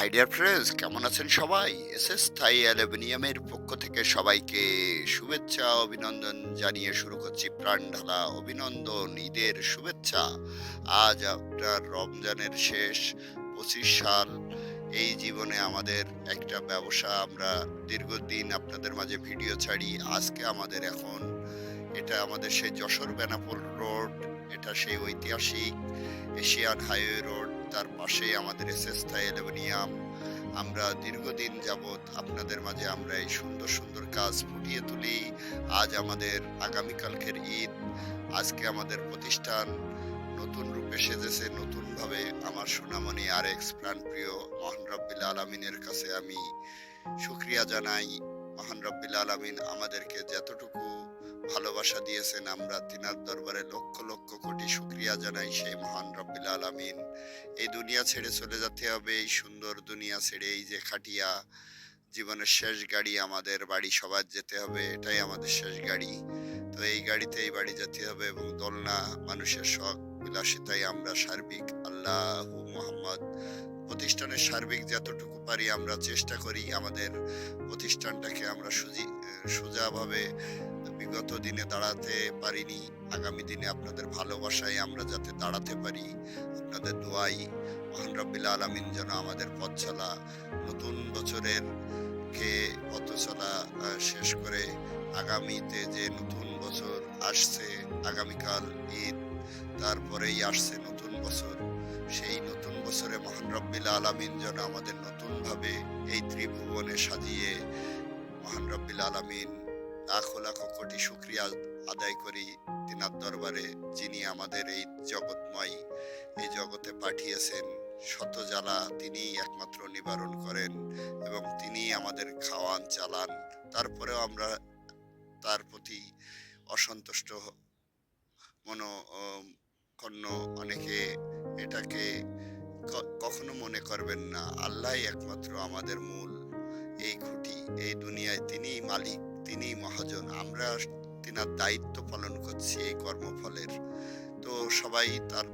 High dear friends কেমন আছেন সবাই? এস এস থাই অ্যালুমিনিয়ামের পক্ষ থেকে সবাইকে শুভেচ্ছা, অভিনন্দন জানিয়ে শুরু করছি প্রাণ ঢালা অভিনন্দন, ঈদের শুভেচ্ছা। আজ আপনার রমজানের শেষ, পঁচিশ সাল। এই জীবনে আমাদের একটা ব্যবসা আমরা দীর্ঘদিন আপনাদের মাঝে ভিডিও ছাড়ি। আজকে আমাদের এখন এটা আমাদের সেই যশোর বেনাপোল রোড, এটা সেই ঐতিহাসিক এশিয়ান হাইওয়ে রোড। তার পাশেই আমাদের এস এস অ্যালুমিনিয়াম আমরা দীর্ঘদিন যাবৎ আপনাদের মাঝে আমরা এই সুন্দর সুন্দর কাজ ফুটিয়ে তুলি। আজ আমাদের আগামীকালকের ঈদ। আজকে আমাদের প্রতিষ্ঠান নতুন রূপে সেজেছে, নতুনভাবে আমার সোনামণি আর এক্স প্রাণপ্রিয় মহান রব্বিল আলমিনের কাছে আমি শুক্রিয়া জানাই। মহান রব্বিল আলমিন আমাদেরকে যতটুকু ভালোবাসা দিয়েছেন, আমরা তিনার দরবারে লক্ষ লক্ষ কোটি শুক্রিয়া জানাই সেই মহান রব্বিল আলমিন। এই দুনিয়া ছেড়ে চলে যেতে হবে, এই সুন্দর দুনিয়া ছেড়ে, এই যে খাটিয়া জীবনের শেষ গাড়ি আমাদের বাড়ি সবার যেতে হবে, এটাই আমাদের শেষ গাড়ি। তো এই গাড়িতে এই বাড়ি যেতে হবে এবং দোলনা, মানুষের শখ বিলাসিতাই আমরা সার্বিক আল্লাহ মোহাম্মদ প্রতিষ্ঠানের সার্বিক যতটুকু পারি আমরা চেষ্টা করি আমাদের প্রতিষ্ঠানটাকে আমরা সুজি, সোজাভাবে বিগত দিনে দাঁড়াতে পারিনি, আগামী দিনে আপনাদের ভালোবাসায় আমরা যাতে দাঁড়াতে পারি, আপনাদের দোয়াই মহান রব্বিল আলমিন যেন আমাদের পথ চলা, নতুন বছরের কে পথ চলা শেষ করে আগামীতে যে নতুন বছর আসছে, আগামীকাল ঈদ, তারপরেই আসছে নতুন বছর। সেই নতুন বছরে মহান রব্বিল আলমিন যেন আমাদের নতুনভাবে এই ত্রিভুবনে সাজিয়ে মহান রব্বিল আলমিন লাখো লাখো কোটি শুক্রিয়া আদায় করি তিনার দরবারে, যিনি আমাদের এই জগৎময়, এই জগতে পাঠিয়েছেন শত জ্বালা তিনি একমাত্র নিবারণ করেন এবং তিনি আমাদের খাওয়ান, চালান। তারপরেও আমরা তার প্রতি অসন্তুষ্ট মনো অনেকে এটাকে কখনো মনে করবেন না। আল্লাহ একমাত্র আমাদের মূল। এই খুঁটি, এই দুনিয়ায় তিনিই মালিক, তিনিই মহাজন। আমরা তিনার দায়িত্ব পালন করছি এই কর্মফলের। তো সবাই তার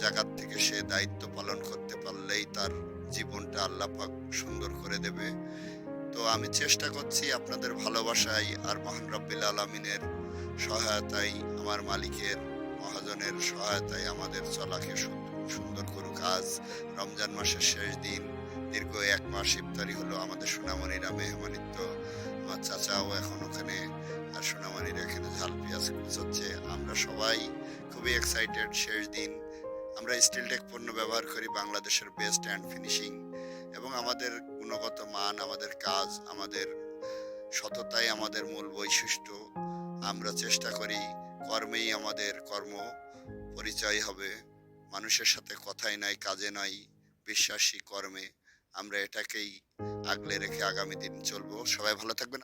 জায়গার থেকে সে দায়িত্ব পালন করতে পারলেই তার জীবনটা আল্লাহ পাক সুন্দর করে দেবে। তো আমি চেষ্টা করছি আপনাদের ভালোবাসায় আর মহান রব্বিল আলমিনের সহায়তায়, আমার মালিকের, মহাজনের সহায়তায় আমাদের চলাকে আজ রমজান মাসের শেষ দিন। দীর্ঘ এক মাস ইফতারি হলো আমাদের সোনামণিরা মেহমানিত্ব। আমার চাচাও এখন ওখানে, আর সোনামণিরা এখানে ঝাল পেঁয়াজ কুচাচ্ছে আমরা সবাই খুবই এক্সাইটেড শেষ দিন। আমরা স্টিলটেক পণ্য ব্যবহার করি, বাংলাদেশের বেস্ট অ্যান্ড ফিনিশিং এবং আমাদের গুণগত মান, আমাদের কাজ, আমাদের সততাই আমাদের মূল বৈশিষ্ট্য। আমরা চেষ্টা করি, কর্মেই আমাদের কর্ম পরিচয় হবে। মানুষের সাথে কথাই নাই, কাজে নাই, বিশ্বাসী কর্মে আমরা এটাকেই আগলে রেখে আগামী দিন চলবো। সবাই ভালো থাকবেন।